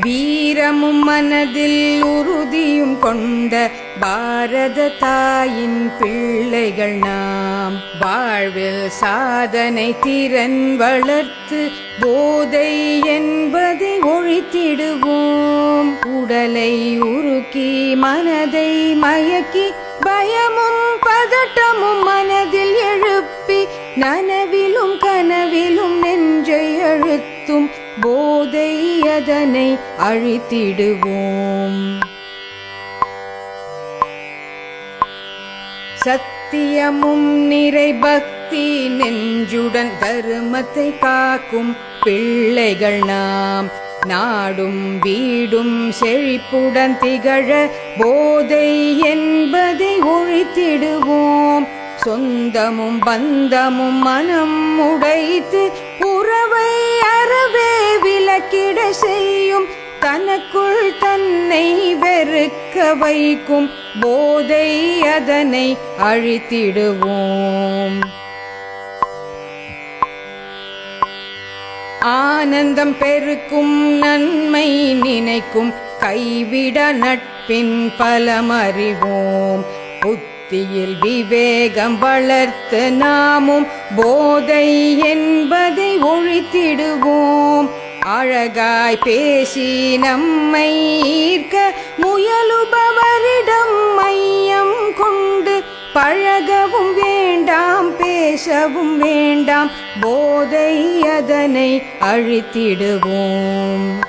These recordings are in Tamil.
வீரமும் மனதில் உறுதியும் கொண்ட பாரத தாயின் பிள்ளைகள் நாம். வாழ்வில் சாதனை திறன் வளர்த்து போதை என்பதை ஒழித்திடுவோம். உடலை உருக்கி மனதை மயக்கி பயமும் பதட்டமும் மனதில் எழுப்பி நனவிலும் கனவிலும் நெஞ்சை அழுத்தும் அதனை அழித்திடுவோம். சத்தியமும் நிறை பக்தி நெஞ்சுடன் தருமத்தை காக்கும் பிள்ளைகள் நாம். நாடும் வீடும் செழிப்புடன் திகழ போதை என்பதை ஒழித்திடுவோம். சொந்தமும் பந்தமும் மனம் உடைத்து உறவை அறவே விலக்கிட செய்யும் தனக்குள் தன்னை வெறுக்க வைக்கும் போதை அதனை அழித்திடுவோம். ஆனந்தம் பெருக்கும் நன்மை நினைக்கும் கைவிட நட்பின் பலமறிவோம். புத்தியில் விவேகம் வளர்த்து நாமும் போதை என்பதை ஒழித்திடுவோம். அழகாய் பேசி நம்மை ஈர்க்க முயலுபவரிடம் மையம் கொண்டு பழகவும் வேண்டாம் பேசவும் வேண்டாம் போதை அதனை அழித்திடுவோம்.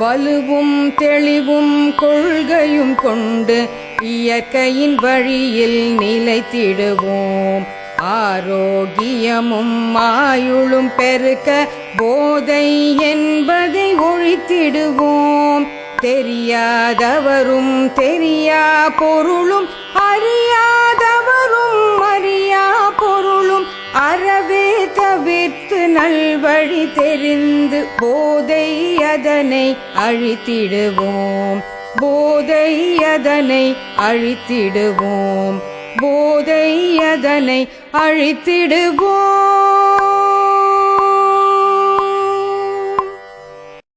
வலுவும் தெளிவும் கொள்கையும் கொண்டு இயற்கையின் வழியில் நிலைத்திடுவோம். ஆரோக்கியமும் மாயுளும் பெருக்க போதை என்பதை ஒழித்திடுவோம். தெரியாதவரும் தெரியா பொருளும் அறியாதவரும் அறியா பொருளும் அறவே தவிர்த்து நல்வழி தெரிந்து போதை அதனை அழித்திடுவோம். போதை அதனை அழித்திடுவோம். போதை அதனை அழித்திடுவோம்.